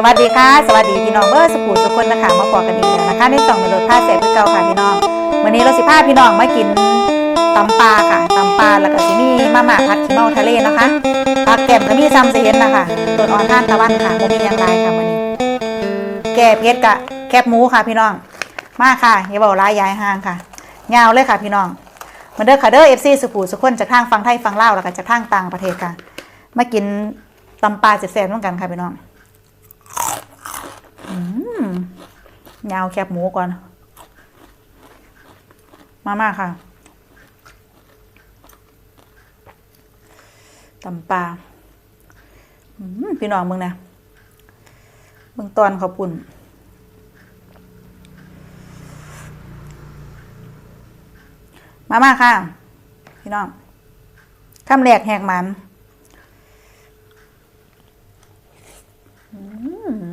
สวัสดีค่ะ สวัสดีพี่น้องเบอร์สกูทุกคนนะคะมาพอกันอีกแล้วนะคะในสองเมลดผ้าเสพเก่าค่ะพี่น้อง วันนี้เราสิพาพี่น้องมากินตำปลาค่ะตำปลาแล้วก็สิมีมาม่าผัดขี้เมาทะเลนะคะผักแก้มก็มีซ้ำเสียนนะคะต้นอ่อนท่านตะวันค่ะโมมีอย่างไรค่ะวันนี้ แก่เพชรกะแคบหมูค่ะพี่น้อง มาค่ะอย่าบอกลายยายห่างค่ะยาวเลยค่ะพี่น้องมาเด้อค่ะเด้อเอฟซีสุภูสุคนจากทางฟังไทยฟังเล่าวแล้วก็จากทางต่างประเทศค่ะ มากินตำปลาแซ่บๆร่วมกันค่ะพี่น้อง ยาวแคบหมูก่อน มามาค่ะตำปลาพี่น้องมึงนะเบื้องตอนขอบคุณมามาค่ะ พี่น้องคำแรกแหกมันอืม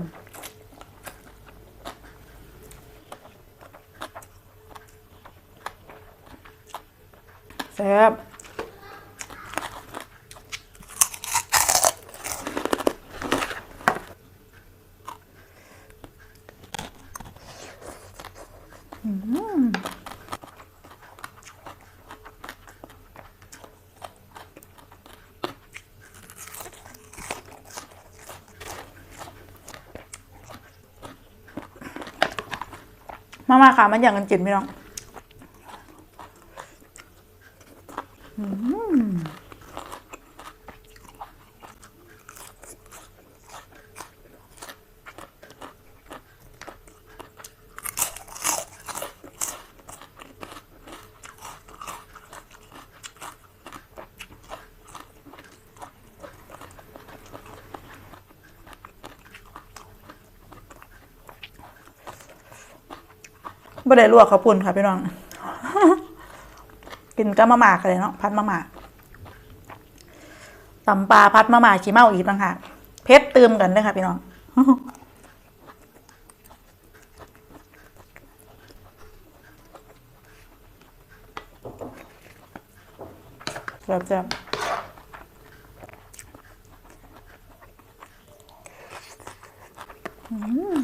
แซ่บมามาค่ะ มันอย่างกันจินพี่น้องอืม บ่ได้ลวกข้าวปุ้นค่ะพี่น้อง กินก็มะหมากเลยเนาะพัดมะหมากตำปลาพัดมะหมากขี้เมาอีกต่างหากเพชรเติมกันด้วยค่ะพี่น้องแบบจะอืม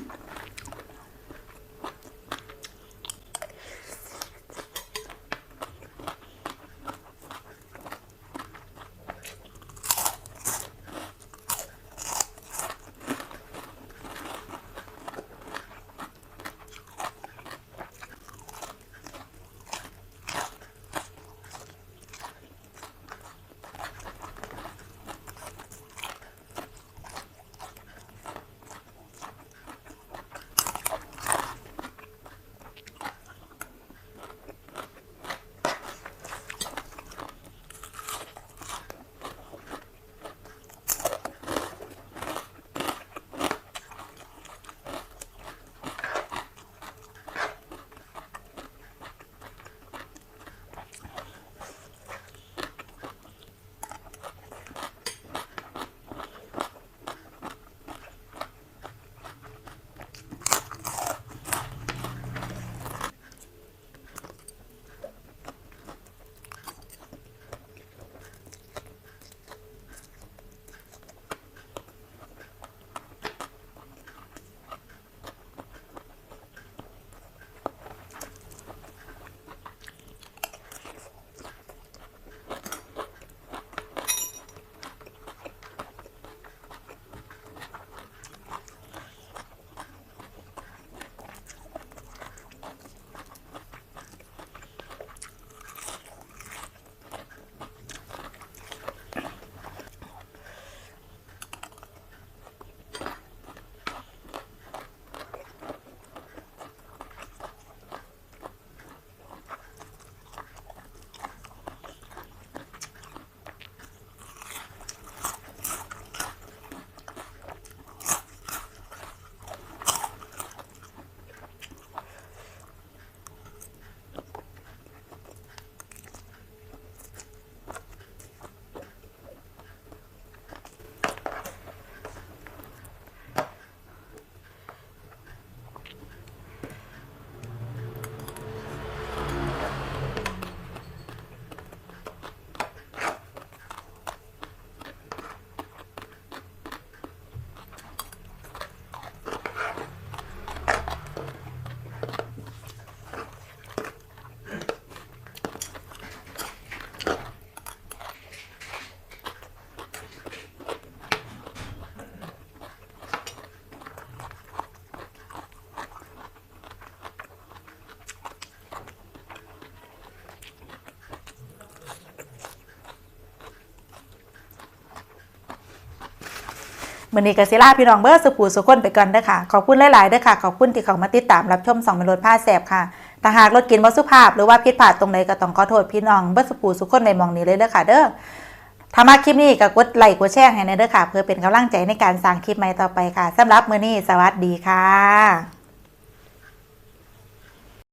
มือนี้ก็สิลาพี่น้องเบอร์สุขูสุขคนไปก่อนเด้อค่ะ ขอบคุณหลายๆเด้อค่ะ ขอบคุณที่เขามาติดตามรับชมสองเมลดผ้าแสบค่ะแต่หากรถกินบ่สุภาพหรือว่าพิดพลาดตรงใดก็ต้องขอโทษพี่น้องเบอร์สุขูสุขคนในมองนี้เลยเด้อค่ะ เด้อถ้ามาคลิปนี้ก็กดไลค์กดแชร์ให้ในเด้อค่ะ เพื่อเป็นกำลังใจในการสร้างคลิปใหม่ต่อไปค่ะสำหรับมือนี้สวัสดีค่ะ